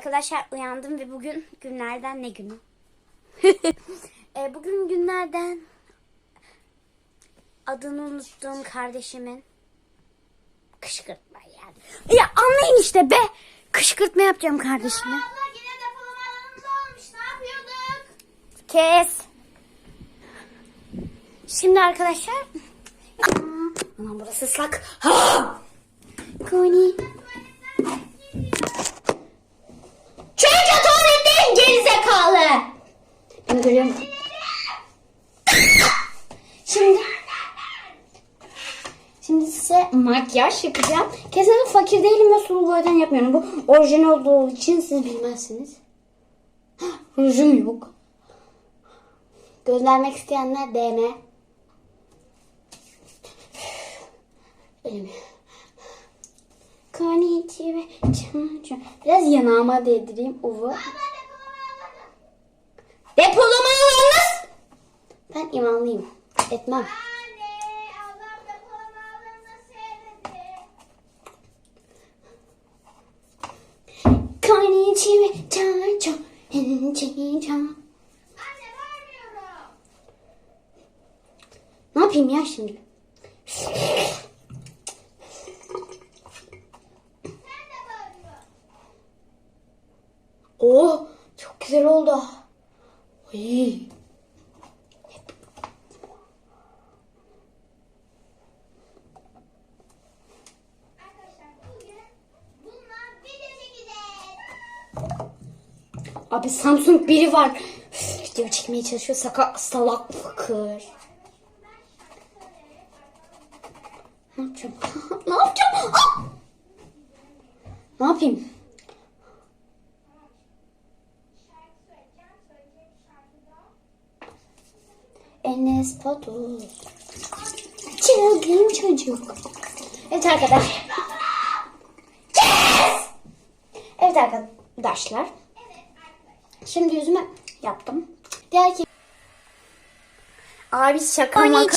Arkadaşlar uyandım ve bugün günlerden ne günü? e, bugün günlerden adını unuttuğum kardeşimin kışkırtma yani. Ya anlayın işte be. Kışkırtma yapacağım kardeşime. Kes. Şimdi arkadaşlar. Aman burası ıslak. Koni. Şimdi Şimdi size makyaj yapacağım. Kesinlikle fakir değilim ve sulu boyadan yapmıyorum. Bu orijinal olduğu için siz bilmezsiniz. Rujum yok. Göndermek isteyenler DM. Elimi. Konnichiwa. Biraz yanağıma değdireyim. Uvu. Depolama alanınız. Ben imanlıyım. Etmem. Konnichiwa. Anne vermiyorum. Ne yapayım ya şimdi? Oh çok güzel oldu. Ay. Arkadaşlar bugün bununla video çekeceğiz. Abi Samsung biri var. Video çekmeye çalışıyor. Saka, salak fakir. Ne yapacağım? ne yapacağım? Ah! Ne yapayım? Enes Batur. Çılgın çocuk. Evet arkadaşlar. Yes! Evet arkadaşlar. Şimdi yüzüme yaptım. Diğer ki... Abi şaka maka.